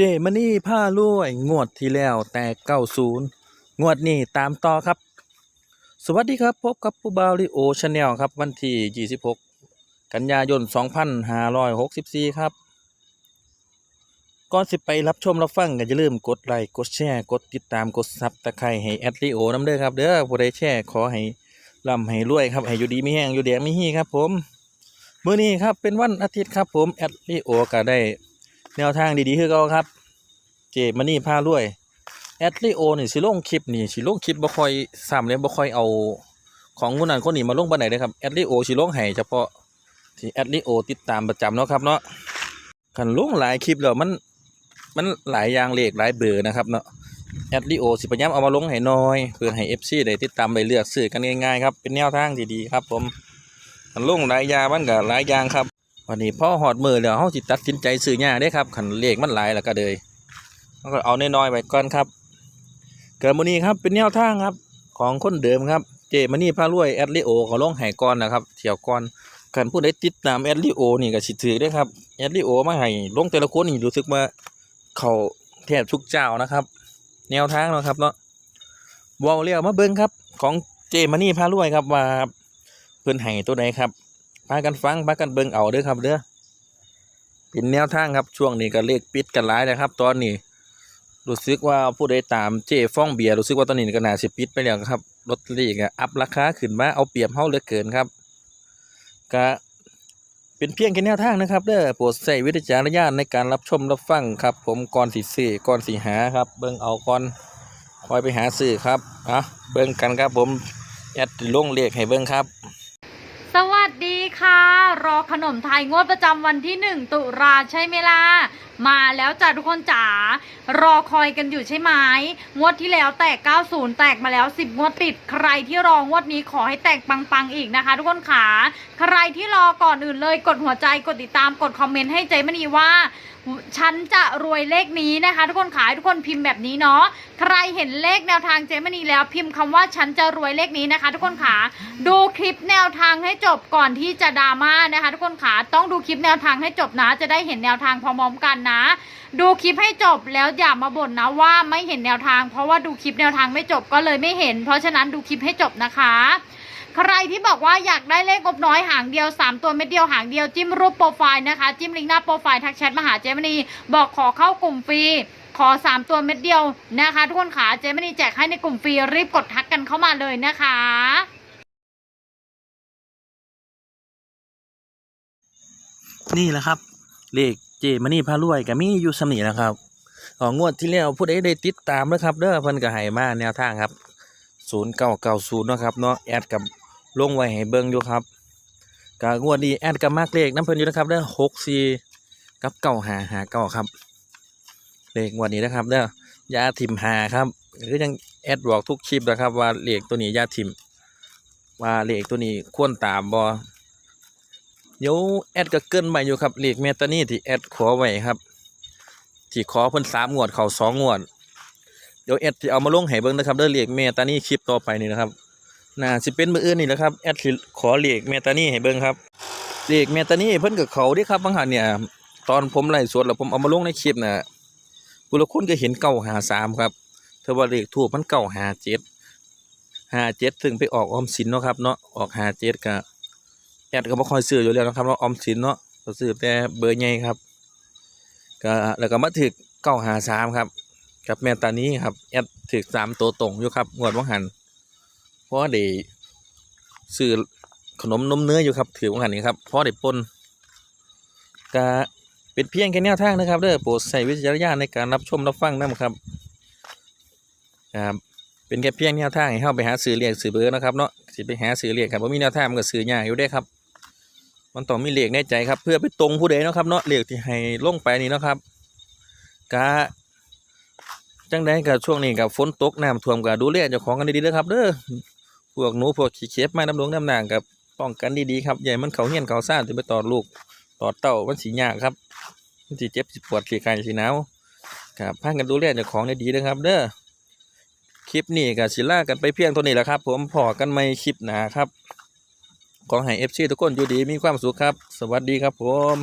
เจมันนี่ผ้ารวยงวดที่แล้วแต่เก้าศูนย์งวดนี้ตามต่อครับ สวัสดีครับพบกับผู้บาวริโอชาแนลครับวันที่ 26 กันยายน 2564 ครับ ก่อนสิไปรับชมรับฟังก็อย่าลืมกดไลค์กดแชร์กดติดตามกดซับตะไคร้ให้แอดริโอน้ำเด้อครับเด้อผู้ใดแชร์ขอให้ร่ำให้รวยครับให้อยู่ดีมีแห้งอยู่แดงมีฮีครับผมมื้อนี้ครับเป็นวันอาทิตย์ครับผมแอดริโอก็ได้ แนวทางดีๆคือเขาครับ เจมันนี่พารวยแอดริโอนี่สิลงคลิปนี่สิลงคลิปบ่ค่อยซ้ำเลยบ่ค่อยเอา ของคนนั้นคนนี้มาลงบันไหนเลยครับแอดริโอสิลงให้เฉพาะที่แอดริโอติดตามประจำเนาะครับเนาะคันลงหลายคลิปแล้วมันมันหลายอย่างเลขหลายเบอร์นะครับเนาะแอดริโอสิพยายามเอามาลงให้น้อยเพื่อให้ FC ได้ติดตามได้เลือกซื้อกันง่ายๆครับเป็นแนวทางที่ดีครับ ผมคันลงหลายยางมันก็หลายอย่างครับ วันนี้พ่อหอดมือแล้วเขาสิตตัดสินใจซื้อยาได้ครับขันเลขมันหลายแล้วก็เลยเขาก็เอาน้อยๆไว้ก่อนครับ เกิดมือนี้ครับเป็นแนวทางครับของคนเดิมครับ เจมันนี่พารวยแอดลิโอเขาลงใหายก่อนนะครับเที่ยวก่อนขันผู้ใดติดตามแอดลิโอนี่ก็สิถือได้ครับแอดลิโอมาให้ลงแต่ละคนนี่รู้สึกว่าเขาแทบทุกเจ้านะครับ แนวทางเนาะครับเนาะว้าเรียวมาเบิ่งครับ ของเจมันนี่พารวยครับว่าเพิ่นให้ตัวใดครับ พากันฟังพากันเบิ่งเอาเด้อครับเด้อเป็นแนวทางครับช่วงนี้ก็เลขปิดกันหลายนะครับ ตอนนี้รู้สึกว่าผู้ใดตามเจฟ้องเบียร์รู้สึกว่าตอนนี้ก็น่าสิปิดไปแล้วครับลอตเตอรี่ก็อัพราคาขึ้นมาเอาเปรียบเฮาเหลือเกินครับก็เป็นเพียงแค่แนวทางนะครับเด้อโปรดใช้วิจารณญาณในการรับชมรับฟังครับ ผมก่อนสิซื้อก่อนสิหาครับ เบิ่งเอาก่อนคอยไปหาซื้อครับอะเบิ่งกันครับผมแอดลงเลขให้เบิ่งครับ รอขนมไทยงวดประจำวันที่ 1 ตุลาใช่ไหมล่ะ มาแล้วจ้ะทุกคนจ๋ารอคอยกันอยู่ใช่ไหมงวดที่แล้วแตก 90 แตกมาแล้ว 10 งวดติด ใครที่รองวดนี้ขอให้แตกปังๆอีกนะคะ ทุกคนขาใครที่รอก่อนอื่นเลยกดหัวใจกดติดตามกดคอมเมนต์ให้ใจมณีว่าฉันจะรวยเลขนี้นะคะ ทุกคนขายทุกคนพิมพ์แบบนี้เนาะใครเห็นเลขแนวทางเจมณีแล้วพิมพ์คำว่าฉันจะรวยเลขนี้นะคะ ทุกคนขาดูคลิปแนวทางให้จบก่อนที่จะดราม่านะคะ ทุกคนขาต้องดูคลิปแนวทางให้จบนะจะได้เห็นแนวทางพร้อมๆกันนะ ดูคลิปให้จบแล้วอย่ามาบ่นนะว่าไม่เห็นแนวทาง เพราะว่าดูคลิปแนวทางไม่จบก็เลยไม่เห็น เพราะฉะนั้นดูคลิปให้จบนะคะ ใครที่บอกว่าอยากได้เลขงบน้อยหางเดียว 3 ตัวเม็ดเดียวหางเดียวจิ้มรูปโปรไฟล์นะคะ จิ้มลิงก์หน้าโปรไฟล์ทักแชทมาหาเจมณีบอกขอเข้ากลุ่มฟรีขอ 3 ตัวเม็ดเดียวนะคะ ทุกคนขาเจมณีแจกให้ในกลุ่มฟรีรีบกดทักกันเข้ามาเลยนะคะนี่แหละครับ เลข เจมันนี่พารวยก็มีอยู่สำนีนะครับของงวดที่แล้วผู้ใดได้ติดตามนะครับเด้อเพิ่นก็ให้มาแนวทางครับ0990เก่าเก่าศูนาะครับเนาะแอดกับลงไว้ให้เบิ่งอยู่ครับก็งวดนี้แอดกับมากเลขน้ำเพิ่นอยู่นะครับเด้อ64กับ9559ครับเลขงวดนี้นะครับเด้อยาถิ่มหาครับคือยังแอดบอกทุกคลิปนะครับว่าเลขตัวนี้ยาถิ่มว่าเลขตัวนี้ควรตามบ่ เดี๋ยวแอดก็เกินไปอยู่ครับเลขเมตานี่ที่แอดขอไว้ครับ ที่ขอเพิ่นสามงวดเขาสองงวด เดี๋ยวแอดจะเอามาลงให้เบิ่งนะครับเด้อเลขเมตานี่คลิปต่อไปนี่นะครับน่าสิเป็นมื้ออื่นนี่แหละครับแอดสิขอเลขเมตานี่ให้เบิ่งครับเลขเมตานี่เพิ่นก็เขาด้ครับบางหันเนี่ย ตอนผมไล่สดแล้วผมเอามาลงในคลิปน่ะผู้ละคนก็เห็นเก้าหาสามครับเทว่าเลขทูบมันเก้าหาเจ็ดหาเจ็ดถึงไปออกออมสินเนาะครับเนาะออกหาเจ็ดก็ แอดก็บ่ค่อยซื้ออยู่แล้วนะครับเนาะออมสินเนาะก็ซื้อแต่เบอร์ใหญ่ครับก็แล้วก็มาถึกเก้าหาสามครับกับแม่ตานี้ครับแอดถึกสามตัวตรงอยู่ครับงวดว่างหันเพราะได้ซื้อขนมนมเนื้ออยู่ครับถือว่างหันนี้ครับเพราะได้ปนก็เป็นเพียงแค่แนวทางนะครับเด้อโปรดใช้วิจารณญาณในการรับชมรับฟังนํครับครับเป็นแค่เพียงแนวทางให้เข้าไปหาซื้อเรียกซื้อเบอร์นะครับเนาะสิไปหาซื้อเรียกครับว่ามีแนวทางมันก็ซื้อยากอยู่ได้ครับ มันต้องมีเหลขในใจครับ เพื่อไปตรงผู้ใดเนาะครับเนาะเหลขที่ให้ลงไปนี่เนาะครับกะจังใดกับช่วงนี้กับฝนตกน้ำท่วมกับดูแลเจ้าของกันดีๆนะครับ เด้อพวกหนูพวกขี้เข็บไม้น้ำหลงน้ำหนางกับป้องกันดีๆครับใหญ่มันเขาเหี้ยนเขาซ่านจะไปตอดลูกตอดเต้ามันสีหยากครับมันสีเจ็บสิปวดขี้ไข้สีหนาวครับพากันดูแลเจ้าของดีๆนะครับ เด้อคลิปนี้กับศิลากันไปเพียงเท่านี้แหละครับ ผมพอกันไม่คลิปหนาครับ ขอให้เอฟซีทุกคนอยู่ดีมีความสุขครับ สวัสดีครับผม